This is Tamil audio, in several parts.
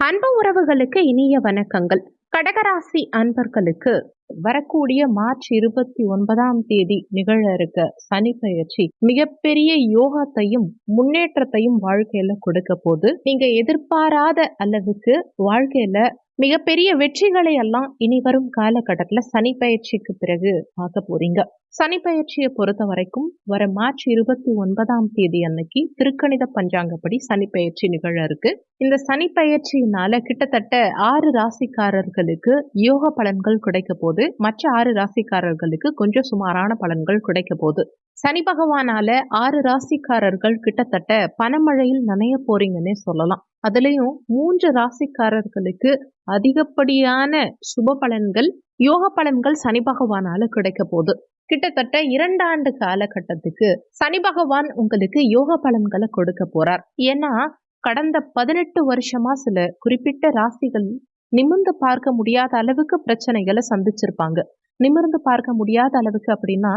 அன்பு உறவுகளுக்கு இனிய வணக்கங்கள். கடகராசி அன்பர்களுக்கு வரக்கூடிய மார்ச் இருபத்தி ஒன்பதாம் தேதி நிகழ இருக்க சனி பயிற்சி மிகப்பெரிய யோகத்தையும் முன்னேற்றத்தையும் வாழ்க்கையில கொடுக்க போது நீங்க எதிர்பாராத அளவுக்கு வாழ்க்கையில மிகப்பெரிய வெற்றிகளை எல்லாம் இனி வரும் காலகட்டத்தில் சனி பயிற்சிக்கு பிறகு பார்க்க போறீங்க. சனி பயிற்சியை பொறுத்த வரைக்கும் வர மார்ச் இருபத்தி ஒன்பதாம் தேதி அன்னைக்கு திருக்கணித பஞ்சாங்கப்படி சனி பயிற்சி நிகழ இருக்கு. இந்த சனி பயிற்சியினால கிட்டத்தட்ட ஆறு ராசிக்காரர்களுக்கு யோக பலன்கள் கிடைக்க போது மற்ற ஆறு ராசிக்காரர்களுக்கு கொஞ்சம் சுமாரான பலன்கள் கிடைக்க போது சனி பகவானால ஆறு ராசிக்காரர்கள் கிட்டத்தட்ட பணமழையில் நனைய போறீங்கன்னே சொல்லலாம். அதுலயும் மூன்று ராசிக்காரர்களுக்கு அதிகப்படியான சுப பலன்கள் யோக பலன்கள் சனி பகவானால கிடைக்க போகுது. கிட்டத்தட்ட இரண்டு ஆண்டு காலகட்டத்துக்கு சனி பகவான் உங்களுக்கு யோக பலன்களை கொடுக்க போறார். ஏன்னா கடந்த பதினெட்டு வருஷமா சில குறிப்பிட்ட ராசிகள் நிமிர்ந்து பார்க்க முடியாத அளவுக்கு பிரச்சனைகளை சந்திச்சிருப்பாங்க. நிமிர்ந்து பார்க்க முடியாத அளவுக்கு அப்படின்னா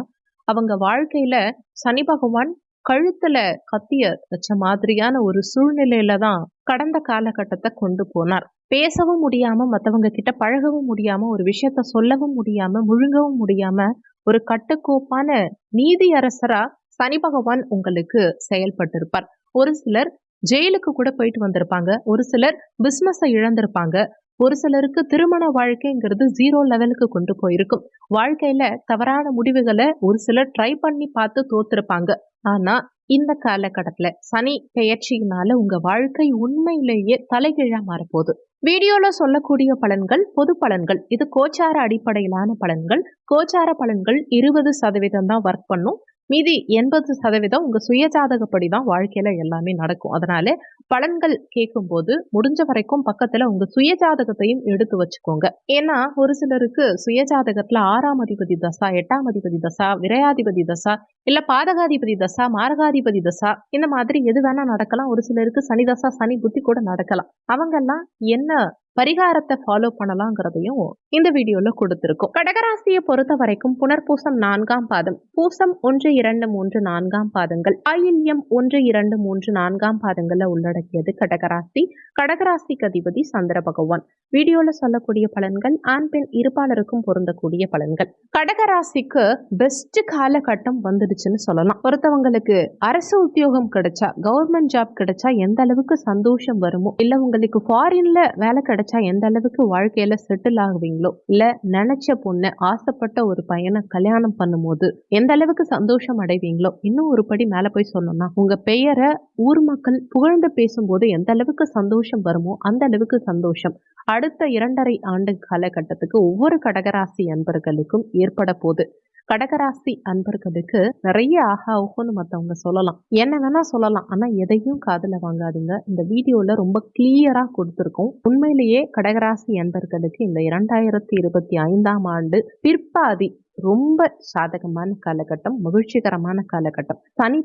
அவங்க வாழ்க்கையில சனி பகவான் கழுத்துல கத்திய வச்ச மாதிரியான ஒரு சூழ்நிலையில தான் கடந்த காலகட்டத்தை கொண்டு போனார். பேசவும் முடியாம மத்தவங்க கிட்ட பழகவும் முடியாம ஒரு விஷயத்த சொல்லவும் முடியாம முழுங்கவும் முடியாம ஒரு கட்டுக்கோப்பான நீதி அரசரா சனி பகவான் உங்களுக்கு செயல்பட்டிருப்பார். ஒரு சிலர் ஜெயிலுக்கு கூட போயிட்டு வந்திருப்பாங்க. ஒரு சிலர் பிஸ்னஸை இழந்திருப்பாங்க. ஒரு சிலருக்கு திருமண வாழ்க்கைங்கிறது ஜீரோ லெவலுக்கு கொண்டு போயிருக்கும். வாழ்க்கையில தவறான முடிவுகளை ஒரு சிலர் ட்ரை பண்ணி பார்த்து தோத்திருப்பாங்க. ஆனா இந்த காலகட்டத்துல சனி பெயர்ச்சியினால உங்க வாழ்க்கை உண்மையிலேயே தலைகீழா மாறப்போகுது. வீடியோல சொல்லக்கூடிய பலன்கள் பொது பலன்கள் இது கோச்சார அடிப்படையிலான பலன்கள். கோச்சார பலன்கள் இருபது சதவீதம் தான் ஒர்க் பண்ணும். மீதி எண்பது சதவீதம் உங்க சுயஜாதகப்படி தான் வாழ்க்கையில எல்லாமே நடக்கும். அதனால பலன்கள் கேட்கும் போது முடிஞ்ச வரைக்கும் பக்கத்துல உங்க சுயஜாதகத்தையும் எடுத்து வச்சுக்கோங்க. ஏன்னா ஒரு சிலருக்கு சுயஜாதகத்துல ஆறாம் அதிபதி தசா எட்டாம் அதிபதி தசா விரையாதிபதி தசா இல்ல பாதகாதிபதி தசா மாரகாதிபதி தசா இந்த மாதிரி எது வேணா நடக்கலாம். ஒரு சிலருக்கு சனி தசா சனி புத்தி கூட நடக்கலாம். அவங்கெல்லாம் என்ன பரிகாரத்தை ஃபாலோ பண்ணலாங்கிறதையும் இந்த வீடியோல கொடுத்திருக்கோம். கடகராசியை பொறுத்த வரைக்கும் புனர்பூசம் நான்காம் பாதம் பூசம் ஒன்று இரண்டு மூன்று நான்காம் பாதங்கள் ஆயில்யம் ஒன்று இரண்டு மூன்று நான்காம் பாதங்கள்ல உள்ளடக்கியது கடகராசி கடகராசிக்கு அதிபதி சந்திர பகவான். வீடியோல சொல்லக்கூடிய பலன்கள் ஆண் பெண் இருப்பாளருக்கும் பொருந்தக்கூடிய பலன்கள். கடகராசிக்கு பெஸ்ட் காலகட்டம் வந்துடுச்சுன்னு சொல்லலாம். ஒருத்தவங்களுக்கு அரசு உத்தியோகம் கிடைச்சா கவர்மெண்ட் ஜாப் கிடைச்சா எந்த அளவுக்கு சந்தோஷம் வருமோ இல்ல உங்களுக்கு ஃபாரின்ல வேலை கிடைச்சா கிடைச்சா எந்த அளவுக்கு வாழ்க்கையில செட்டில் ஆகுவீங்களோ இல்ல நினைச்ச பொண்ணு ஆசைப்பட்ட ஒரு பையனை கல்யாணம் பண்ணும்போது எந்த அளவுக்கு சந்தோஷம் அடைவீங்களோ இன்னும் ஒரு படி மேல போய் சொல்லணும்னா உங்க பெயரை ஊர் மக்கள் புகழ்ந்து பேசும்போது எந்த அளவுக்கு சந்தோஷம் வருமோ அந்த அளவுக்கு சந்தோஷம். அடுத்த இரண்டரை ஆண்டு காலகட்டத்துக்கு ஒவ்வொரு கடகராசி அன்பர்களுக்கும் ஏற்பட போகுது. கடகராசி அன்பர்களுக்கு நிறைய ஆஹா ஓஹோன்னு மற்றவங்க சொல்லலாம். என்ன வேணா சொல்லலாம். ஆனா எதையும் காதல வாங்காதீங்க. இந்த வீடியோல ரொம்ப கிளியரா கொடுத்துருக்கோம். உண்மையிலேயே கடகராசி அன்பர்களுக்கு இந்த இரண்டாயிரத்தி இருபத்தி ஐந்தாம் ஆண்டு பிற்பாதி ரொம்ப சாதகமான காலகட்டம் மகிழ்ச்சிகரமான காலகட்டம். சனி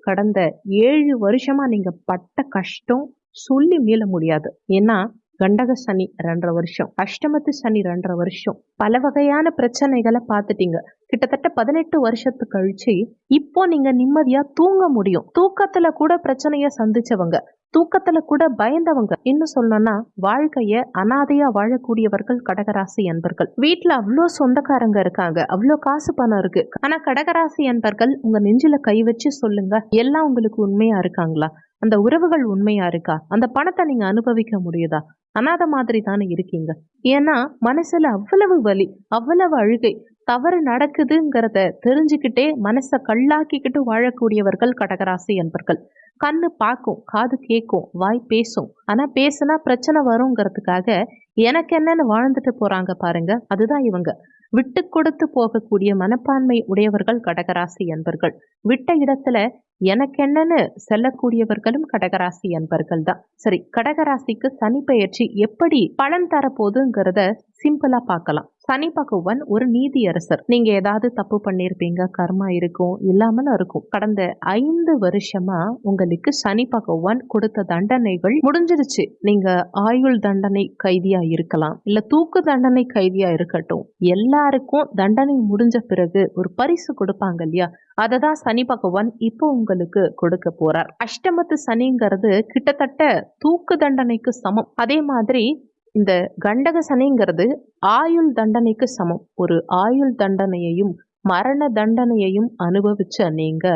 கடந்த ஏழு வருஷமா நீங்க பட்ட கஷ்டம் சொல்லி மீள முடியாது. ஏன்னா கண்டக சனி ரெண்டரை வருஷம் அஷ்டமத்து சனி ரெண்டரை வருஷம். பல வகையான பிரச்சனைகளை பார்த்துட்டீங்க. கிட்டத்தட்ட பதினெட்டு வருஷத்து கழிச்சு இப்போ நீங்க நிம்மதியா தூங்க முடியும். தூக்கத்துல கூட பிரச்சனைய சந்திச்சவங்க தூக்கத்துல கூட பயந்தவங்க. இன்னும் சொல்லணும்னா வாழ்க்கைய அனாதையா வாழக்கூடியவர்கள் கடகராசி என்பர்கள். வீட்டுல அவ்வளோ சொந்தக்காரங்க இருக்காங்க அவ்வளோ காசு பணம் இருக்கு. ஆனா கடகராசி என்பர்கள் உங்க நெஞ்சில கை வச்சு சொல்லுங்க எல்லாம் உங்களுக்கு உண்மையா இருக்காங்களா? அந்த உறவுகள் உண்மையா இருக்கா? அந்த பணத்தை நீங்க அனுபவிக்க முடியுதா? அனாத மாதிரி தானே இருக்கீங்க. ஏன்னா மனசுல அவ்வளவு வலி அவ்வளவு அழுகை தவறு நடக்குதுங்கிறத தெரிஞ்சுக்கிட்டே மனசை கல்லாக்கிக்கிட்டு வாழக்கூடியவர்கள் கடகராசி என்பர்கள். கண்ணு பார்க்கும் காது கேட்கும் வாய் பேசும். ஆனா பேசுனா பிரச்சனை வருங்கிறதுக்காக எனக்கு என்னன்னு வாழ்ந்துட்டு போறாங்க பாருங்க. அதுதான் இவங்க. விட்டு கொடுத்து போகக்கூடிய மனப்பான்மை உடையவர்கள் கடகராசி என்பர்கள். விட்ட இடத்துல எனக்கு என்னன்னு செல்லக்கூடியவர்களும் கடகராசி என்பர்கள் தான். சரி கடகராசிக்கு சனி பயிற்சி எப்படி பலன் தரப்போகுதுங்கிறத சிம்பிளா பார்க்கலாம். சனி பகவான் ஒரு நீதியரசர். நீங்க ஏதாவது தப்பு பண்ணியிருப்பீங்க கர்மா இருக்கும் இல்லாமலும் இருக்கும். கடந்த ஐந்து வருஷமா உங்களுக்கு சனி பகவான் கொடுத்த தண்டனைகள் முடிஞ்சிருச்சு. நீங்க ஆயுள் தண்டனை கைதியா இருக்கலாம். இல்ல தூக்கு தண்டனை கைதியா இருக்கட்டும். எல்லாருக்கும் தண்டனை முடிஞ்ச பிறகு ஒரு பரிசு கொடுப்பாங்க இல்லையா? அதை தான் சனி பகவான் இப்போ உங்களுக்கு கொடுக்க போறார். அஷ்டமத்து சனிங்கிறது கிட்டத்தட்ட தூக்கு தண்டனைக்கு சமம். அதே மாதிரி இந்த கண்டக சனிங்கிறது ஆயுள் தண்டனைக்கு சமம். ஒரு ஆயுள் தண்டனையையும் மரண தண்டனையையும் அனுபவிச்ச நீங்க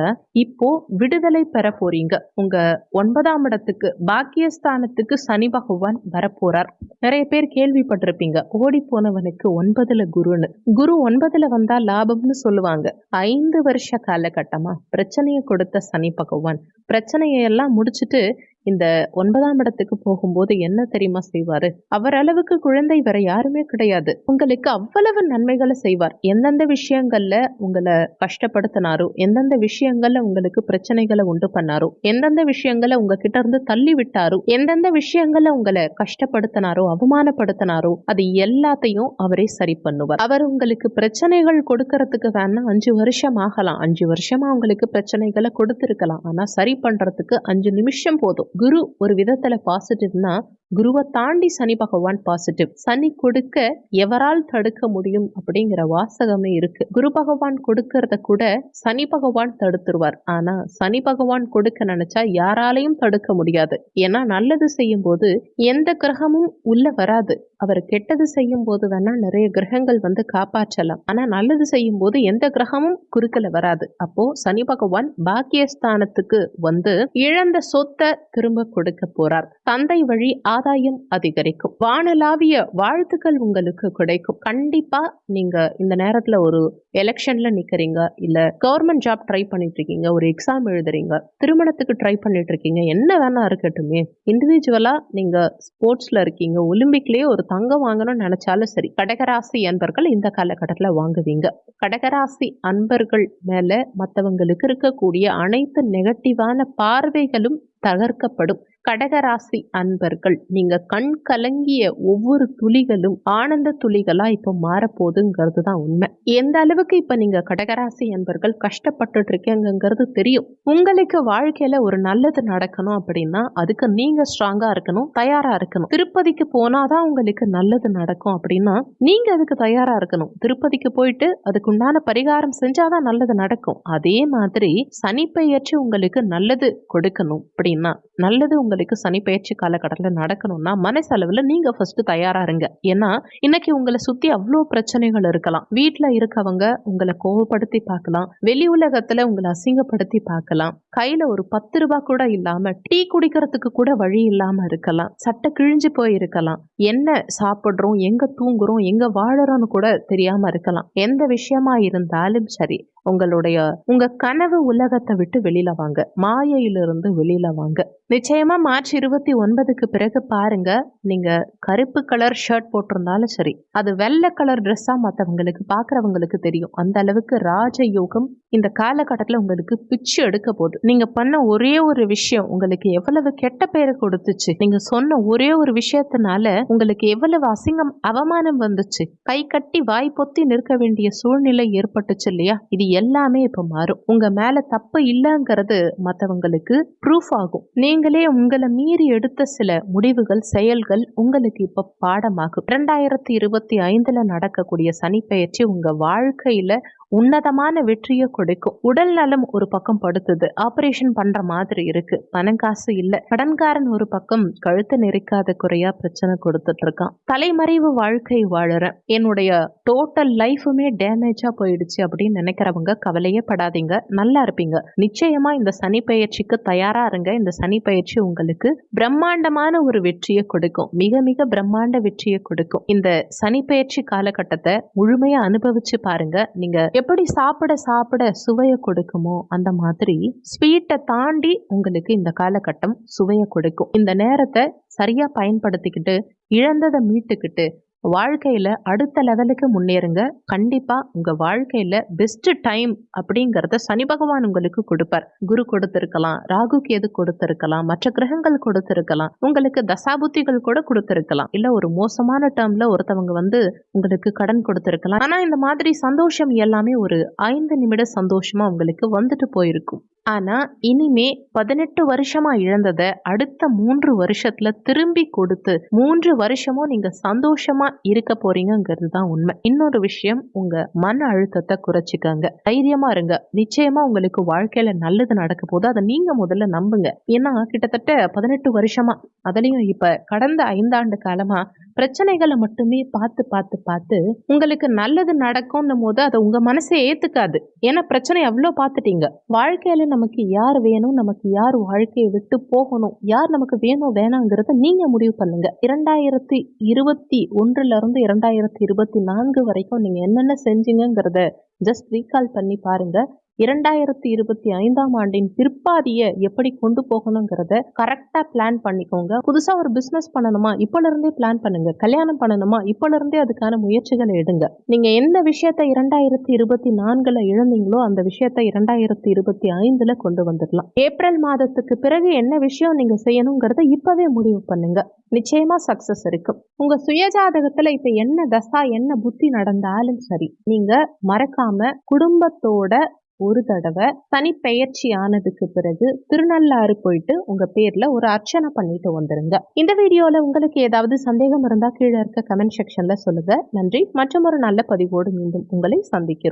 இப்போ விடுதலை பெற போறீங்க. உங்க ஒன்பதாம் இடத்துக்கு பாக்கியஸ்தானத்துக்கு சனி பகவான் வரப்போறார். நிறைய பேர் கேள்விப்பட்டிருப்பீங்க. ஓடி போனவனுக்கு ஒன்பதுல குருன்னு. குரு ஒன்பதுல வந்தா லாபம்னு சொல்லுவாங்க. ஐந்து வருஷ காலகட்டமா பிரச்சனையை கொடுத்த சனி பகவான். பிரச்சனையெல்லாம் முடிச்சுட்டு இந்த ஒன்பதாம் இடத்துக்கு போகும்போது என்ன தெரியுமா செய்வாரு? அவர் அளவுக்கு குழந்தை வேற யாருமே கிடையாது. உங்களுக்கு அவ்வளவு நன்மைகளை செய்வார். எந்தெந்த விஷயங்கள்ல உங்களை கஷ்டப்படுத்தினாரோ எந்தெந்த விஷயங்கள்ல உங்களுக்கு பிரச்சனைகளை உண்டு பண்ணாரோ எந்தெந்த விஷயங்களை உங்ககிட்ட இருந்து தள்ளி விட்டாரோ எந்தெந்த விஷயங்கள்ல உங்களை கஷ்டப்படுத்தினாரோ அவமானப்படுத்தினாரோ அது எல்லாத்தையும் அவரே சரி பண்ணுவார். அவர் உங்களுக்கு பிரச்சனைகள் கொடுக்கறதுக்கு வேணா அஞ்சு வருஷம் ஆகலாம். அஞ்சு வருஷமா உங்களுக்கு பிரச்சனைகளை கொடுத்துருக்கலாம். ஆனா சரி பண்றதுக்கு அஞ்சு நிமிஷம் போதும். குரு ஒரு விதத்தில் பாசிட்டிவ்னா குருவை தாண்டி சனி பகவான் பாசிட்டிவ் சனி கொடுக்க எவரால் தடுக்க முடியும் அப்படிங்கிற வாசகமே இருக்கு. குரு பகவான் கொடுக்கறத கூட சனி பகவான் தடுத்துருவார். ஆனா சனி பகவான் கொடுக்க நினைச்சா யாராலையும் தடுக்க முடியாது. ஏன்னா நல்லது செய்யும் போது எந்த கிரகமும் உள்ள வராது. அவர் கெட்டது செய்யும் போது வேணா நிறைய கிரகங்கள் வந்து காப்பாற்றலாம். ஆனா நல்லது செய்யும் போது எந்த கிரகமும் குறுக்கல வராது. அப்போ சனி பகவான் பாக்கியஸ்தானத்துக்கு வந்து இழந்த சொத்தை திரும்ப கொடுக்க போறார். தந்தை வழி ஆதாயம் அதிகரிக்கும். வானலாவிய வாழ்த்துக்கள் உங்களுக்கு கிடைக்கும். கண்டிப்பா நீங்க இந்த நேரத்துல ஒரு எலெக்ஷன்ல நிக்கிறீங்க இல்ல கவர்மெண்ட் ஜாப் ட்ரை பண்ணிட்டு இருக்கீங்க ஒரு எக்ஸாம் எழுதுறீங்க திருமணத்துக்கு ட்ரை பண்ணிட்டு இருக்கீங்க என்ன வேணா இருக்கட்டுமே இண்டிவிஜுவலா நீங்க ஸ்போர்ட்ஸ்ல இருக்கீங்க ஒலிம்பிக்லயே ஒரு தங்கம் வாங்கணும்னு நினைச்சாலும் சரி கடகராசி அன்பர்கள் இந்த காலகட்டத்தில் வாங்குவீங்க. கடகராசி அன்பர்கள் மேல மற்றவங்களுக்கு இருக்கக்கூடிய அனைத்து நெகட்டிவான பார்வைகளும் தகர்க்கப்படும். கடகராசி அன்பர்கள் நீங்க கண் கலங்கிய ஒவ்வொரு துளிகளும் ஆனந்த துளிகளா இப்ப மாறப்போகுதுங்கிறது தான் உண்மை. எந்த அளவுக்கு இப்ப நீங்க கடகராசி அன்பர்கள் கஷ்டப்பட்டுட்டு இருக்கீங்கிறது தெரியும். உங்களுக்கு வாழ்க்கையில ஒரு நல்லது நடக்கணும் அப்படின்னா அதுக்கு நீங்க ஸ்ட்ராங்கா இருக்கணும் தயாரா இருக்கணும். திருப்பதிக்கு போனாதான் உங்களுக்கு நல்லது நடக்கும் அப்படின்னா நீங்க அதுக்கு தயாரா இருக்கணும். திருப்பதிக்கு போயிட்டு அதுக்கு உண்டான பரிகாரம் செஞ்சாதான் நல்லது நடக்கும். அதே மாதிரி சனி பெயர்ச்சி உங்களுக்கு நல்லது கொடுக்கணும் அப்படின்னா நல்லது உங்களுக்கு சனி பயிற்சி காலகட்டத்தில் நடக்கணும்னா மனசளவில் நீங்கள் ஃபர்ஸ்ட் தயாராக இருங்க. ஏன்னா இன்னைக்கு உங்களை சுற்றி அவ்வளோ பிரச்சனைகள் இருக்கலாம். வீட்டில் இருக்கவங்க உங்களை கோவப்படுத்தி பார்க்கலாம். வெளி உலகத்தில் உங்களை அசிங்கப்படுத்தி பார்க்கலாம். கையில் ஒரு பத்து ரூபா கூட இல்லாமல் டீ குடிக்கிறதுக்கு கூட வழி இல்லாமல் இருக்கலாம். சட்டை கிழிஞ்சு போய் இருக்கலாம். என்ன சாப்பிட்றோம் எங்கே தூங்குறோம் எங்கே வாழறோம்னு கூட தெரியாமல் இருக்கலாம். எந்த விஷயமா இருந்தாலும் சரி உங்களுடைய உங்க கனவு உலகத்தை விட்டு வெளியில வாங்க. மாயையிலிருந்து வெளியில வாங்க. நிச்சயமா மார்ச் இருபத்தி ஒன்பதுக்கு பிறகு பாருங்க நீங்க கருப்பு கலர் ஷர்ட் போட்டிருந்தாலும் சரி அது வெள்ளை கலர் ட்ரெஸ்ஸா மற்றவங்களுக்கு பாக்குறவங்களுக்கு தெரியும். அந்த அளவுக்கு ராஜ யோகம் இந்த காலகட்டத்தில் உங்களுக்கு பிச்சு எடுக்க போகுது. நீங்க பண்ண ஒரே ஒரு விஷயம் உங்களுக்கு எவ்வளவு கெட்ட பேரை கொடுத்துச்சு. நீங்க சொன்ன ஒரே ஒரு விஷயத்தினால உங்களுக்கு எவ்வளவு அசிங்கம் அவமானம் வந்துச்சு. கை கட்டி வாய் பொத்தி நிற்க வேண்டிய சூழ்நிலை ஏற்பட்டுச்சு இல்லையா? இது எல்லாமே இப்ப மாறும். உங்க மேல தப்பு இல்லைங்கிறது மற்றவங்களுக்கு ப்ரூஃப் ஆகும். நீங்களே உங்களை மீறி எடுத்த சில முடிவுகள் செயல்கள் உங்களுக்கு இப்ப பாடமாகும். இரண்டாயிரத்தி இருபத்தி ஐந்துல நடக்கக்கூடிய சனிப்பெயர்ச்சி உங்க வாழ்க்கையில உன்னதமான வெற்றியை கொடுக்கும். உடல் நலம் ஒரு பக்கம் படுத்துது. ஆபரேஷன் பண்ற மாதிரி இருக்கு. பணம் காசு இல்ல. கடன்காரன் ஒரு பக்கம் கழுத்து நெரிக்காத குறையா பிரச்சனை கொடுத்துட்டு இருக்கான். தலைமறைவு வாழ்க்கை வாழறேன். என்னுடைய டோட்டல் லைஃபுமே டேமேஜா போயிடுச்சு அப்படின்னு நினைக்கிறவங்க கவலையே படாதீங்க. நல்லா இருப்பீங்க. நிச்சயமா இந்த சனி பயிற்சிக்கு தயாரா இருங்க. இந்த சனி பயிற்சி உங்களுக்கு பிரம்மாண்டமான ஒரு வெற்றியை கொடுக்கும். மிக மிக பிரம்மாண்ட வெற்றியை கொடுக்கும். இந்த சனி பயிற்சி காலகட்டத்தை முழுமையா அனுபவிச்சு பாருங்க. நீங்க எப்படி சாப்பிட சாப்பிட சுவையை கொடுக்குமோ அந்த மாதிரி ஸ்வீட்டை தாண்டி உங்களுக்கு இந்த காலகட்டம் சுவையை கொடுக்கும். இந்த நேரத்தை சரியா பயன்படுத்திக்கிட்டு இழந்ததை மீட்டுக்கிட்டு வாழ்க்கையில் அடுத்த லெவலுக்கு முன்னேறுங்க. கண்டிப்பாக உங்கள் வாழ்க்கையில் பெஸ்ட்டு டைம் அப்படிங்கிறத சனி பகவான் உங்களுக்கு கொடுப்பார். குரு கொடுத்துருக்கலாம் ராகு கேது கொடுத்துருக்கலாம் மற்ற கிரகங்கள் கொடுத்துருக்கலாம் உங்களுக்கு தசாபுத்திகள் கூட கொடுத்துருக்கலாம். இல்லை ஒரு மோசமான டேர்மில் ஒருத்தவங்க வந்து உங்களுக்கு கடன் கொடுத்துருக்கலாம். ஆனால் இந்த மாதிரி சந்தோஷம் எல்லாமே ஒரு ஐந்து நிமிட சந்தோஷமாக உங்களுக்கு வந்துட்டு போயிருக்கும். ஆனால் இனிமே பதினெட்டு வருஷமாக இழந்ததை அடுத்த மூன்று வருஷத்தில் திரும்பி கொடுத்து மூன்று வருஷமும் நீங்கள் சந்தோஷமாக தான் இருக்க போறீங்கிறது தான் உண்மை. இன்னொரு விஷயம் உங்க மன அழுத்தத்தை குறைச்சிக்கங்க. தைரியமா இருங்க. நிச்சயமா உங்களுக்கு வாழ்க்கையில நல்லது நடக்க போது அதை நீங்க முதல்ல நம்புங்க. ஏன்னா கிட்டத்தட்ட பதினெட்டு வருஷமா அதுலயும் இப்ப கடந்த ஐந்தாண்டு காலமா பிரச்சனைகளை மட்டுமே பார்த்து பார்த்து பார்த்து உங்களுக்கு நல்லது நடக்கும்னும் போது அதை உங்க மனசே ஏத்துக்காது. ஏன்னா பிரச்சனை அவ்வளோ பார்த்துட்டீங்க. வாழ்க்கையில நமக்கு யார் வேணும் நமக்கு யார் வாழ்க்கையை விட்டு போகணும் யார் நமக்கு வேணும் வேணாங்கிறத நீங்க முடிவு பண்ணுங்க. இரண்டாயிரத்தி இருபத்தி ஒன்றுல இருந்து இரண்டாயிரத்தி இருபத்தி நான்கு வரைக்கும் நீங்க என்னென்ன செஞ்சீங்கங்கிறத ஜஸ்ட் ரீகால் பண்ணி பாருங்க. இரண்டாயிரத்தி இருபத்தி ஐந்தாம் ஆண்டின் பிற்பாதியை எப்படி கொண்டு போகணுங்கிறத கரெக்டா பிளான் பண்ணிக்கோங்க. புதுசா ஒரு பிசினஸ் பண்ணணுமா? இப்பல இருந்தே பிளான் பண்ணுங்க. கல்யாணம் பண்ணணுமா? இப்பல இருந்தே அதுக்கான முயற்சிகளை எடுங்க. நீங்க எந்த விஷயத்த இரண்டாயிரத்தி இருபத்தி நான்குல இழந்தீங்களோ அந்த விஷயத்த இரண்டாயிரத்தி இருபத்தி ஐந்துல கொண்டு வந்துடலாம். ஏப்ரல் மாதத்துக்கு பிறகு என்ன விஷயம் நீங்க செய்யணுங்கிறத இப்பவே முடிவு பண்ணுங்க. நிச்சயமா சக்சஸ் இருக்கும். உங்க சுயஜாதகத்துல இப்ப என்ன தசா என்ன புத்தி நடந்தாலும் சரி நீங்க மறக்காம குடும்பத்தோட ஒரு தடவை தனிப்பெயர்ச்சி ஆனதுக்கு பிறகு திருநள்ளாறு போயிட்டு உங்க பேர்ல ஒரு அர்ச்சனை பண்ணிட்டு வந்துருங்க. இந்த வீடியோல உங்களுக்கு ஏதாவது சந்தேகம் இருந்தா கீழே இருக்க கமெண்ட் செக்ஷன்ல சொல்லுங்க. நன்றி. மற்றும் ஒரு நல்ல பதிவோடு மீண்டும் உங்களை சந்திக்கிறோம்.